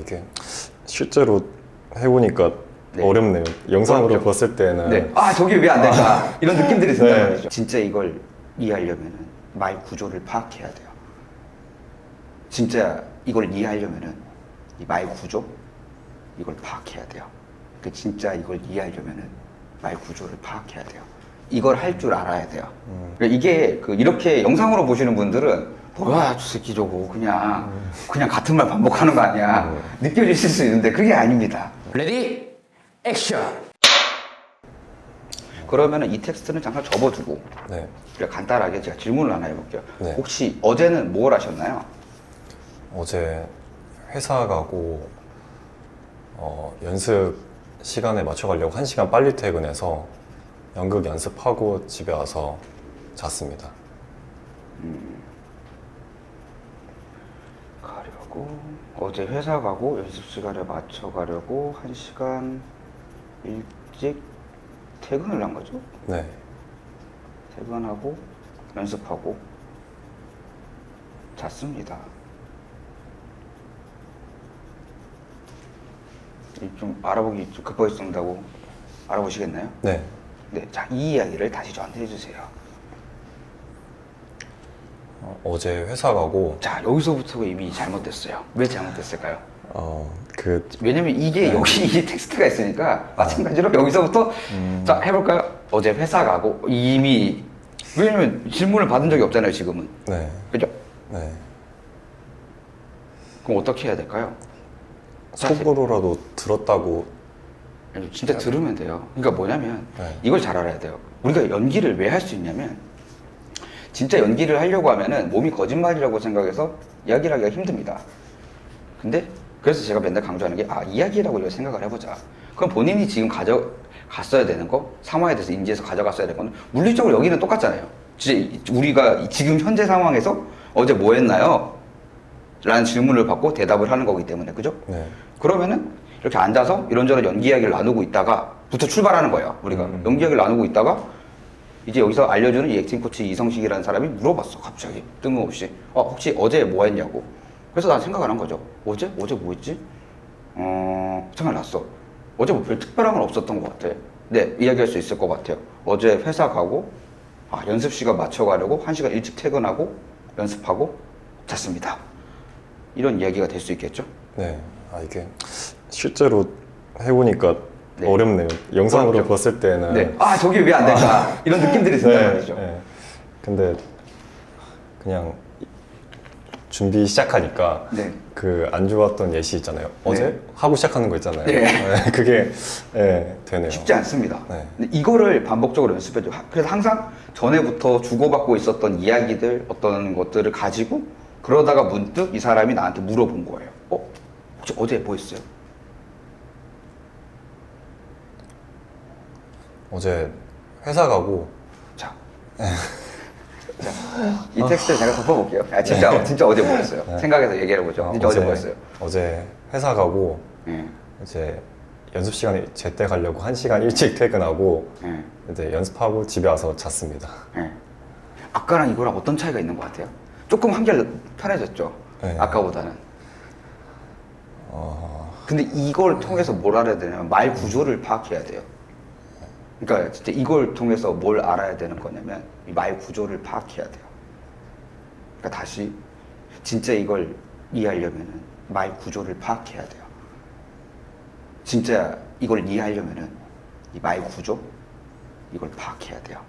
이게 실제로 해보니까 네. 어렵네요. 영상으로 어렵죠. 봤을 때는 네. 아 저게 왜안 될까 이런 느낌들이 든단 네. 말이죠. 진짜 이걸 이해하려면 말 구조를 파악해야 돼요. 진짜 이걸 이해하려면은 이말 구조 이걸 파악해야 돼요. 그 진짜 이걸 이해하려면은 말 구조를 파악해야 돼요. 이걸 할 줄 알아야 돼요. 그러니까 이게 그 이렇게 영상으로 보시는 분들은 뭐야 저 새끼 저거 그냥 그냥 같은 말 반복하는 거 아니야 느껴지실 수 있는데 그게 아닙니다. 레디 액션 그러면은 이 텍스트는 잠깐 접어두고 네. 그냥 간단하게 제가 질문을 하나 해볼게요. 네. 혹시 어제는 뭘 하셨나요? 어제 회사 가고 어, 연습 시간에 맞춰가려고 한 시간 빨리 퇴근해서 연극 연습하고 집에 와서 잤습니다. 가 려고 어제 회사 가고 연습 시간에 맞춰 가려고 한 시간 일찍 퇴근을 한 거죠. 네. 퇴근하고 연습하고 잤습니다. 이좀 알아보기 좀 급하겠습니다고 알아보시겠나요? 네. 네, 자, 이 이야기를 다시 저한테 해주세요. 어, 어제 회사 가고 자, 여기서부터 이미 잘못됐어요. 왜 잘못됐을까요? 어, 그 왜냐면 이게 여기 이 텍스트가 있으니까 마찬가지로 여기서부터 자 해볼까요? 어제 회사 가고 이미 왜냐면 질문을 받은 적이 없잖아요 지금은 네. 그죠? 네. 그럼 어떻게 해야 될까요? 사실- 속으로라도 들었다고 진짜 들으면 돼요. 그러니까 뭐냐면 네. 이걸 잘 알아야 돼요. 우리가 연기를 왜 할 수 있냐면 진짜 연기를 하려고 하면은 몸이 거짓말이라고 생각해서 이야기를 하기가 힘듭니다. 근데 그래서 제가 맨날 강조하는 게 아 이야기라고 이거 생각을 해보자. 그럼 본인이 지금 가져갔어야 되는 거 상황에 대해서 인지해서 가져갔어야 되는 거는 물리적으로 여기는 똑같잖아요. 진짜 우리가 지금 현재 상황에서 어제 뭐 했나요? 라는 질문을 받고 대답을 하는 거기 때문에 그죠? 네. 그러면은 이렇게 앉아서 이런저런 연기 이야기를 나누고 있다가부터 출발하는 거예요. 우리가 음. 연기 이야기를 나누고 있다가 이제 여기서 알려주는 이 액팅 코치 이성식이라는 사람이 물어봤어. 갑자기 뜬금없이. 어 혹시 어제 뭐 했냐고. 그래서 난 생각을 한 거죠. 어제 어제 뭐 했지? 어 생각났어. 어제 뭐 별 특별한 건 없었던 것 같아. 네 이야기할 수 있을 것 같아요. 어제 회사 가고 아, 연습 시간 맞춰 가려고 한 시간 일찍 퇴근하고 연습하고 잤습니다. 이런 이야기가 될 수 있겠죠? 네. 아 이게 실제로 해보니까 네. 어렵네요. 영상으로 어렵죠. 봤을 때는 네. 아, 저게 왜 안 될까? 이런 느낌들이 든단 말이죠. 네. 근데 그냥 준비 시작하니까 네. 그 안 좋았던 예시 있잖아요. 어제 네. 하고 시작하는 거 있잖아요. 네. 그게 네, 되네요. 쉽지 않습니다. 네. 근데 이거를 반복적으로 연습해줘. 하- 그래서 항상 전에부터 주고받고 있었던 이야기들, 어떤 것들을 가지고 그러다가 문득 이 사람이 나한테 물어본 거예요. 어? 혹시 어제 뭐 했어요? 어제 회사 가고 자. 자, 이 텍스트를 제가 덮어볼게요. 아, 진짜, 진짜 어제 뭐 했어요? 생각해서 얘기해보죠. 어, 진짜 어제 뭐 했어요? 어제 회사 가고 예. 이제 연습 시간에 제때 가려고 한 시간 일찍 퇴근하고 예. 이제 연습하고 집에 와서 잤습니다. 예. 아까랑 이거랑 어떤 차이가 있는 것 같아요? 조금 한결 편해졌죠. 네. 아까보다는. 어, 근데 이걸 통해서 뭘 알아야 되냐면 말 구조를 파악해야 돼요. 그러니까 진짜 이걸 통해서 뭘 알아야 되는 거냐면 이 말 구조를 파악해야 돼요. 그러니까 다시 진짜 이걸 이해하려면은 말 구조를 파악해야 돼요. 진짜 이걸 이해하려면은 이 말 구조 이걸 파악해야 돼요.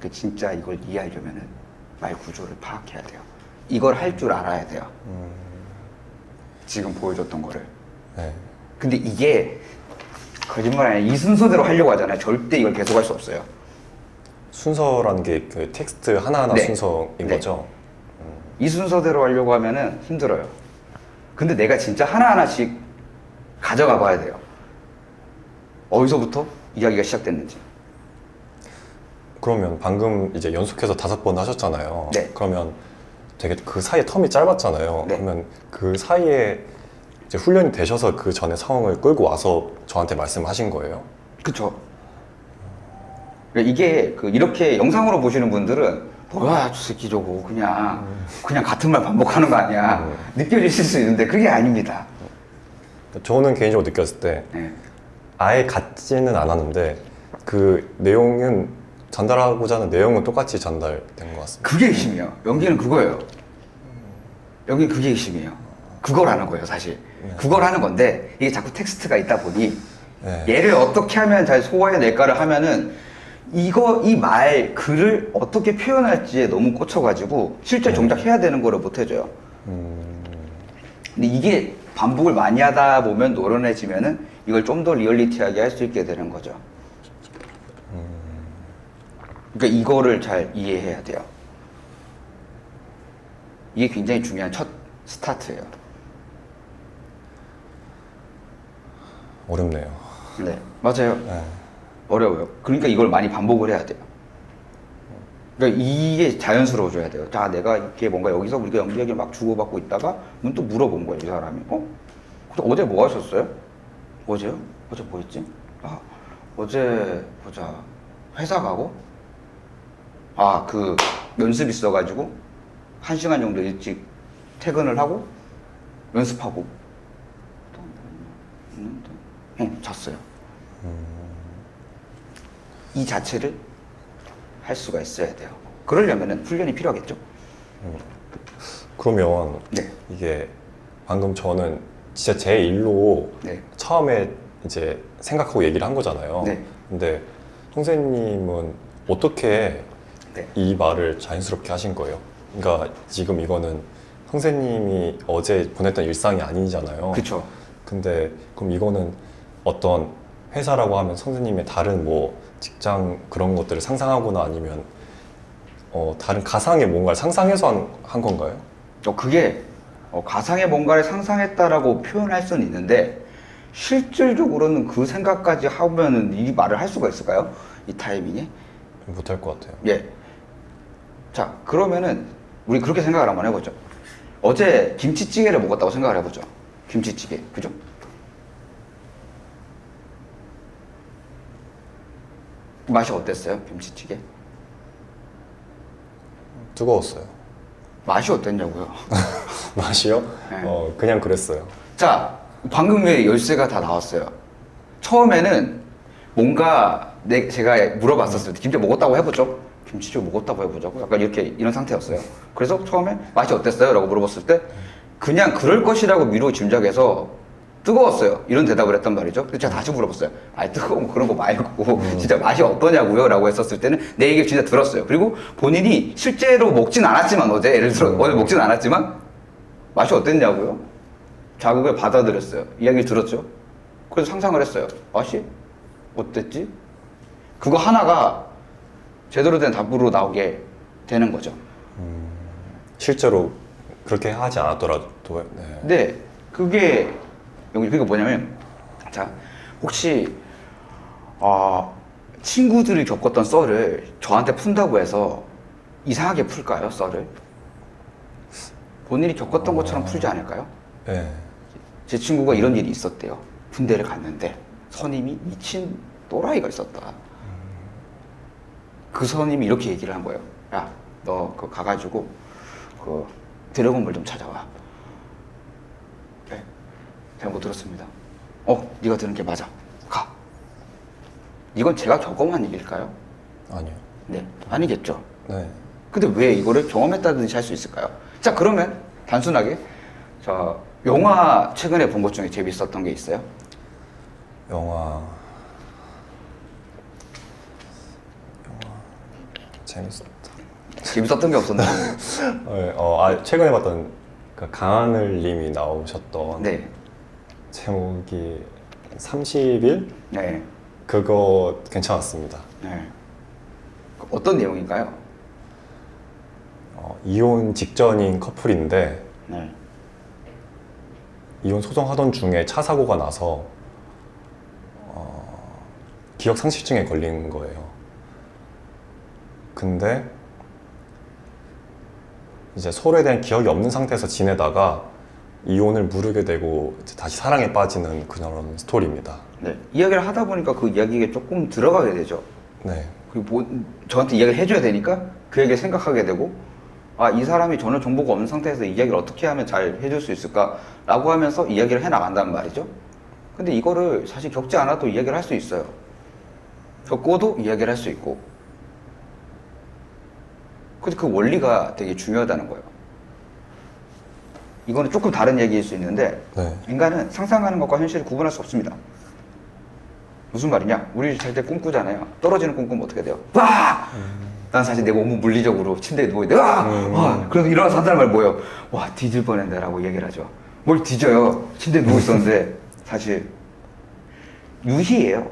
그 진짜 이걸 이해하려면은 말 구조를 파악해야 돼요. 이걸 할 줄 알아야 돼요. 지금 보여줬던 거를. 네. 근데 이게 거짓말 아니야. 이 순서대로 하려고 하잖아요. 절대 이걸 계속 할 수 없어요. 순서라는 게 그 텍스트 하나하나 네. 순서인 네. 거죠. 이 순서대로 하려고 하면은 힘들어요. 근데 내가 진짜 하나하나씩 가져가 봐야 돼요. 어디서부터 이야기가 시작됐는지. 그러면 방금 이제 연속해서 다섯 번 하셨잖아요. 네. 그러면 되게 그 사이에 텀이 짧았잖아요. 네. 그러면 그 사이에 이제 훈련이 되셔서 그 전에 상황을 끌고 와서 저한테 말씀하신 거예요. 그쵸. 그러니까 이게 그 이렇게 영상으로 보시는 분들은 뭐야 저 새끼 저거 그냥 그냥 같은 말 반복하는 거 아니야 느껴지실 수 있는데 그게 아닙니다. 저는 개인적으로 느꼈을 때 네. 아예 같지는 않았는데 그 내용은 전달하고자 하는 내용은 똑같이 전달된 것 같습니다. 그게 핵심이에요. 연기는 그거예요. 연기 그게 핵심이에요. 그걸 하는 거예요, 사실. 그걸 하는 건데 이게 자꾸 텍스트가 있다 보니 네. 얘를 어떻게 하면 잘 소화해낼까를 하면은 이거 이 말 글을 어떻게 표현할지에 너무 꽂혀가지고 실제 정작 해야 되는 거를 못 해줘요. 근데 이게 반복을 많이 하다 보면 노련해지면은 이걸 좀 더 리얼리티하게 할 수 있게 되는 거죠. 그러니까 이거를 잘 이해해야 돼요. 이게 굉장히 중요한 첫 스타트예요. 어렵네요. 네, 맞아요. 네. 어려워요. 그러니까 이걸 많이 반복을 해야 돼요. 그러니까 이게 자연스러워져야 돼요. 자, 내가 이렇게 뭔가 여기서 우리가 연기하기 막 주고받고 있다가 문또 물어본 거예요, 이 사람이. 어? 근데 어제 뭐 하셨어요? 어제요? 어제 뭐 했지? 아, 어제 보자. 회사 가고? 아, 그 연습 있어가지고 한 시간 정도 일찍 퇴근을 하고 연습하고 응, 잤어요. 이 자체를 할 수가 있어야 돼요. 그러려면 훈련이 필요하겠죠? 그러면 네. 이게 방금 저는 진짜 제 일로 네. 처음에 이제 생각하고 얘기를 한 거잖아요. 네. 근데 선생님은 어떻게 네. 이 말을 자연스럽게 하신 거예요? 그러니까 지금 이거는 선생님이 어제 보냈던 일상이 아니잖아요. 그쵸. 근데 그럼 이거는 어떤 회사라고 하면 선생님의 다른 뭐 직장 그런 것들을 상상하거나 아니면 어, 다른 가상의 뭔가를 상상해서 한, 한 건가요? 어, 그게 어, 가상의 뭔가를 상상했다라고 표현할 수는 있는데 실질적으로는 그 생각까지 하면은 이 말을 할 수가 있을까요? 이 타이밍에? 못할 것 같아요. 예. 자, 그러면은 우리 그렇게 생각을 한번 해보죠. 어제 김치찌개를 먹었다고 생각을 해보죠. 김치찌개, 그죠? 맛이 어땠어요? 김치찌개? 뜨거웠어요. 맛이 어땠냐고요? 맛이요? 네. 어, 그냥 그랬어요. 자, 방금 왜 열쇠가 다 나왔어요? 처음에는 뭔가 내, 제가 물어봤었을 때 김치 먹었다고 해보죠. 김치를 먹었다고 해보자고. 약간 이렇게 이런 상태였어요. 그래서 처음에 맛이 어땠어요? 라고 물어봤을 때 그냥 그럴 것이라고 미루어 짐작해서 뜨거웠어요. 이런 대답을 했단 말이죠. 근데 제가 다시 물어봤어요. 아, 뜨거운 거 그런 거 말고 진짜 맛이 어떠냐고요? 라고 했었을 때는 내 얘기 진짜 들었어요. 그리고 본인이 실제로 먹진 않았지만 어제 예를 들어 어제 먹진 않았지만 맛이 어땠냐고요? 자극을 받아들였어요. 이야기를 들었죠. 그래서 상상을 했어요. 맛이 어땠지? 그거 하나가 제대로 된 답으로 나오게 되는 거죠. 실제로 그렇게 하지 않았더라도 네. 근데 그게 여기 그게 뭐냐면 자 혹시 어, 친구들이 겪었던 썰을 저한테 푼다고 해서 이상하게 풀까요 썰을? 본인이 겪었던 것처럼 풀지 않을까요? 네. 제 친구가 이런 일이 있었대요. 군대를 갔는데 선임이 미친 또라이가 있었다. 그 선임이 이렇게 얘기를 한 거예요. 야, 너 그 가가지고 그 드래곤볼 좀 찾아와. 네, 잘못 들었습니다. 어, 네가 들은 게 맞아. 가. 이건 제가 경험한 일일까요? 아니요. 네, 아니겠죠. 네. 근데 왜 이거를 경험했다든지 할 수 있을까요? 자, 그러면 단순하게 자 영화 최근에 본 것 중에 재밌었던 게 있어요? 영화 영화 재밌었다. 재밌었던 게 없었나요? 네, 어, 아, 최근에 봤던 그 강하늘 님이 나오셨던 네, 제목이 30일 네, 그거 괜찮았습니다. 네. 그 어떤 내용인가요? 어, 이혼 직전인 커플인데 네, 이혼 소송하던 중에 차 사고가 나서 어, 기억 상실증에 걸린 거예요. 근데 이제 서로에 대한 기억이 없는 상태에서 지내다가 이혼을 무르게 되고 이제 다시 사랑에 빠지는 그런 스토리입니다. 네. 이야기를 하다 보니까 그 이야기에 조금 들어가게 되죠. 네. 그리고 뭐, 저한테 이야기를 해줘야 되니까 그 얘기를 생각하게 되고, 아, 이 사람이 전혀 정보가 없는 상태에서 이야기를 어떻게 하면 잘 해줄 수 있을까라고 하면서 이야기를 해 나간단 말이죠. 근데 이거를 사실 겪지 않아도 이야기를 할 수 있어요. 겪고도 이야기를 할 수 있고. 근데 그 원리가 되게 중요하다는 거예요. 이거는 조금 다른 얘기일 수 있는데 네. 인간은 상상하는 것과 현실을 구분할 수 없습니다. 무슨 말이냐? 우리 잘 때 꿈꾸잖아요. 떨어지는 꿈 꾸면 어떻게 돼요? 와! 난 사실 내 몸은 물리적으로 침대에 누워 있는데, 와! 와! 그래서 일어나서 한다는 말 뭐예요? 와, 뒤질 뻔했네 라고 얘기를 하죠. 뭘 뒤져요? 침대에 누워 있었는데, 사실, 유희예요.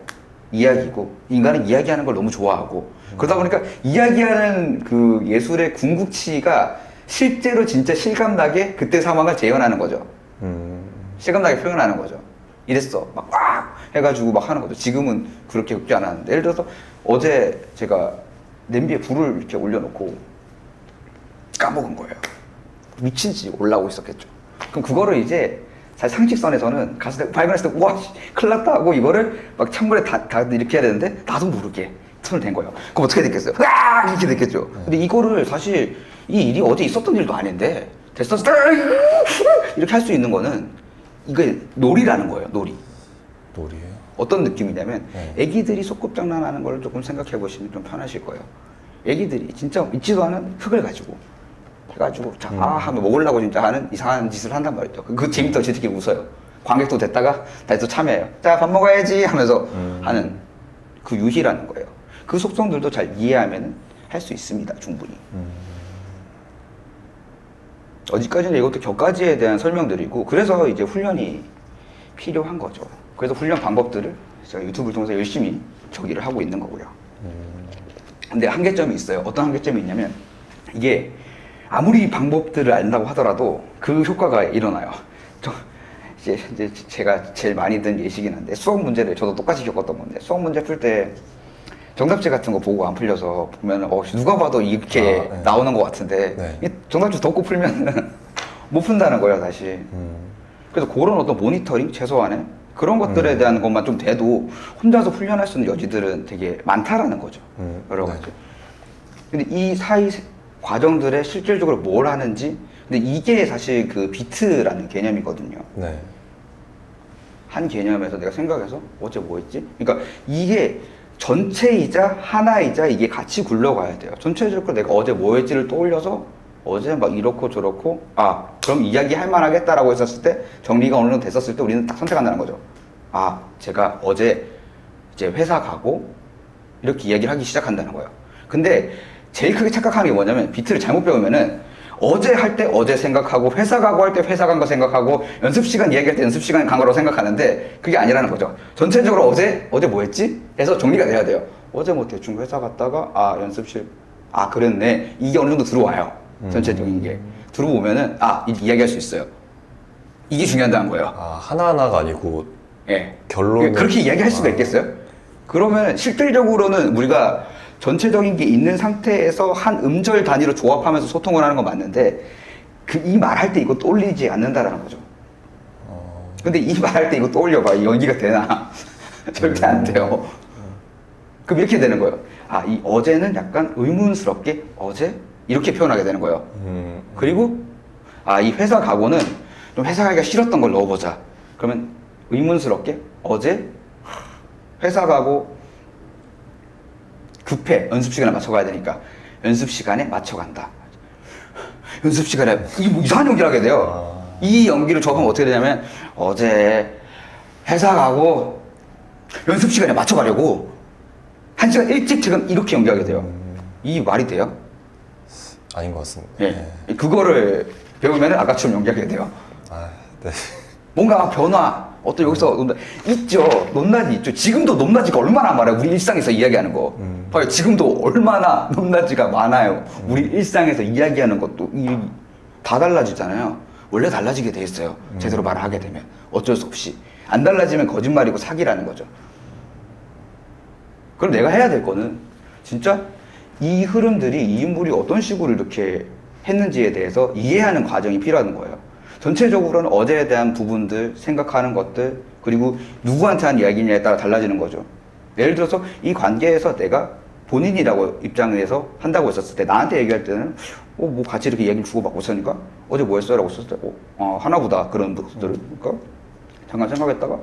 이야기고, 인간은 이야기하는 걸 너무 좋아하고, 그러다 보니까 이야기하는 그 예술의 궁극치가 실제로 진짜 실감나게 그때 상황을 재현하는 거죠. 음, 실감나게 표현하는 거죠. 이랬어. 막, 꽉! 해가지고 막 하는 거죠. 지금은 그렇게 웃지 않았는데. 예를 들어서 어제 제가 냄비에 불을 이렇게 올려놓고 까먹은 거예요. 미친 지 올라오고 있었겠죠. 그럼 그거를 이제 사실 상식선에서는 갔을 때, 발견했을 때, 우와, 씨, 큰일 났다 하고 이거를 막 찬물에 다, 다 이렇게 해야 되는데 나도 모르게 손을 댄 거예요. 그럼 어떻게 됐겠어요? 으아! 이렇게 됐겠죠. 근데 이거를 사실 이 일이 어제 있었던 일도 아닌데 됐어. 이렇게 할 수 있는 거는 이게 놀이라는 거예요. 놀이. 놀이에요. 어떤 느낌이냐면 네. 애기들이 소꿉장난하는 걸 조금 생각해 보시면 좀 편하실 거예요. 애기들이 진짜 있지도 않은 흙을 가지고 해가지고 자, 아 하면 먹으려고 진짜 하는 이상한 짓을 한단 말이죠. 그, 그 재밌다고 지들끼리 웃어요. 관객도 됐다가 다시 또 참여해요. 자 밥 먹어야지 하면서 하는 그 유희라는 거예요. 그 속성들도 잘 이해하면 할 수 있습니다. 충분히. 어디까지는 이것도 격가지에 대한 설명드리고 그래서 이제 훈련이 필요한 거죠. 그래서 훈련 방법들을 제가 유튜브를 통해서 열심히 저기를 하고 있는 거고요. 근데 한계점이 있어요. 어떤 한계점이 있냐면 이게 아무리 방법들을 안다고 하더라도 그 효과가 일어나요. 저 이제, 제가 제일 많이 든 예시긴 한데 수학 문제를 저도 똑같이 겪었던 건데 수학 문제 풀때 정답지 같은 거 보고 안 풀려서 보면 어 누가 봐도 이렇게 아, 네. 나오는 것 같은데 네. 이 정답지 덮고 풀면 못 푼다는 거예요 다시. 음, 그래서 그런 어떤 모니터링 최소한의 그런 것들에 대한 것만 좀 돼도 혼자서 훈련할 수 있는 여지들은 되게 많다라는 거죠. 음, 여러 네. 가지. 근데 이 사이 세- 과정들에 실질적으로 뭘 하는지 근데 이게 사실 그 비트라는 개념이거든요. 네. 한 개념에서 내가 생각해서 어제 뭐 했지? 그러니까 이게 전체이자 하나이자 이게 같이 굴러가야 돼요. 전체적으로 내가 어제 뭐 했지를 떠올려서 어제 막 이렇고 저렇고 아 그럼 이야기 할 만하겠다라고 했었을 때 정리가 어느 정도 됐었을 때 우리는 딱 선택한다는 거죠. 아 제가 어제 이제 회사 가고 이렇게 이야기를 하기 시작한다는 거예요. 근데 제일 크게 착각하는 게 뭐냐면 비트를 잘못 배우면은 어제 할 때 어제 생각하고 회사 가고 할 때 회사 간 거 생각하고 연습 시간 이야기할 때 연습 시간 간 거라고 생각하는데 그게 아니라는 거죠. 전체적으로 어제 어제 뭐 했지? 해서 정리가 돼야 돼요. 어제 뭐 대충 회사 갔다가 아 연습실 아 그랬네 이게 어느 정도 들어와요. 전체적인 게 들어오면은 아 이- 이야기할 수 있어요. 이게 중요하다는 거예요. 아 하나하나가 아니고 예. 결론은- 그렇게 이야기할 수가 아. 있겠어요? 그러면 실질적으로는 우리가 전체적인 게 있는 상태에서 한 음절 단위로 조합하면서 소통을 하는 건 맞는데 그 이 말할 때 이거 떠올리지 않는다라는 거죠. 어, 근데 이 말할 때 이거 떠올려봐. 이 연기가 되나? 절대 안 돼요. 그럼 이렇게 되는 거예요. 아, 이 어제는 약간 의문스럽게 어제? 이렇게 표현하게 되는 거예요. 음, 그리고 아 이 회사 가고는 좀 회사 가기가 싫었던 걸 넣어보자. 그러면 의문스럽게 어제 회사 가고 급해 연습 시간에 맞춰 가야 되니까 연습 시간에 맞춰 간다. 연습 시간에 이 뭐 이상한 연기를 하게 돼요. 이 연기를 접하면 어떻게 되냐면 어제 회사 가고 연습 시간에 맞춰 가려고 한 시간 일찍 지금 이렇게 연기하게 돼요. 이 말이 돼요? 아닌 것 같습니다. 예. 네. 그거를 배우면 아까처럼 연기하게 돼요. 아, 네. 뭔가 변화, 어떤 여기서 논다, 있죠. 높낮이 있죠. 지금도 높낮이가 얼마나 많아요. 우리 일상에서 이야기하는 거. 음. 봐요. 지금도 얼마나 높낮이가 많아요. 우리 일상에서 이야기하는 것도 이, 다 달라지잖아요. 원래 달라지게 돼 있어요. 제대로 말을 하게 되면. 어쩔 수 없이. 안 달라지면 거짓말이고 사기라는 거죠. 그럼 내가 해야 될 거는 진짜 이 흐름들이 이 인물이 어떤 식으로 이렇게 했는지에 대해서 이해하는 과정이 필요한 거예요. 전체적으로는 어제에 대한 부분들, 생각하는 것들, 그리고 누구한테 한 이야기냐에 따라 달라지는 거죠. 예를 들어서 이 관계에서 내가 본인이라고 입장에서 한다고 했었을 때 나한테 얘기할 때는 어 뭐 같이 이렇게 얘기를 주고받고 있으니까 어제 뭐 했어요? 라고 썼을 때 어, 어 하나보다 그런 것들을 그러니까 잠깐 생각했다가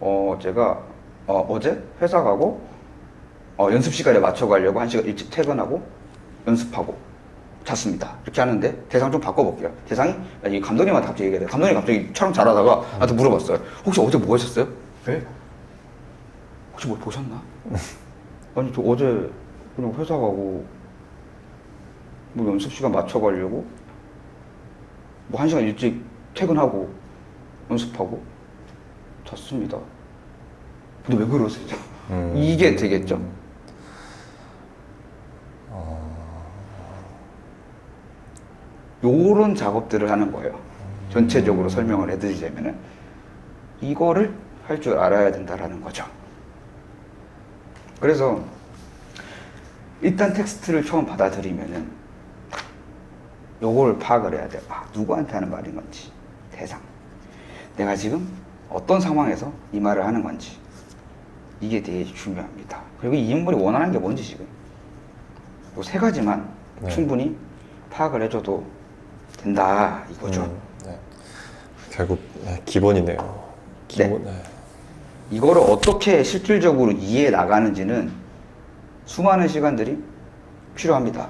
어 제가 어, 어제 회사 가고 어, 연습 시간에 맞춰 가려고 한 시간 일찍 퇴근하고 연습하고 잤습니다. 이렇게 하는데 대상 좀 바꿔볼게요. 대상이 이 감독님한테 갑자기 얘기해요. 감독님 갑자기 촬영 잘하다가 나한테 물어봤어요. 혹시 어제 뭐 하셨어요? 네? 혹시 뭐 보셨나? 아니 저 어제 그냥 회사 가고 뭐 연습 시간 맞춰 가려고 뭐 한 시간 일찍 퇴근하고 연습하고 잤습니다. 근데 왜 그러세요? 음. 이게 되겠죠? 요런 작업들을 하는 거예요. 전체적으로 설명을 해드리자면은 이거를 할 줄 알아야 된다라는 거죠. 그래서 일단 텍스트를 처음 받아들이면은 요걸 파악을 해야 돼요. 아, 누구한테 하는 말인 건지 대상. 내가 지금 어떤 상황에서 이 말을 하는 건지 이게 되게 중요합니다. 그리고 이 인물이 원하는 게 뭔지 지금 요 세 가지만 네. 충분히 파악을 해줘도 된다 이거죠. 음, 네. 결국 네, 기본이네요. 기본. 네. 이거를 어떻게 실질적으로 이해해 나가는지는 수많은 시간들이 필요합니다.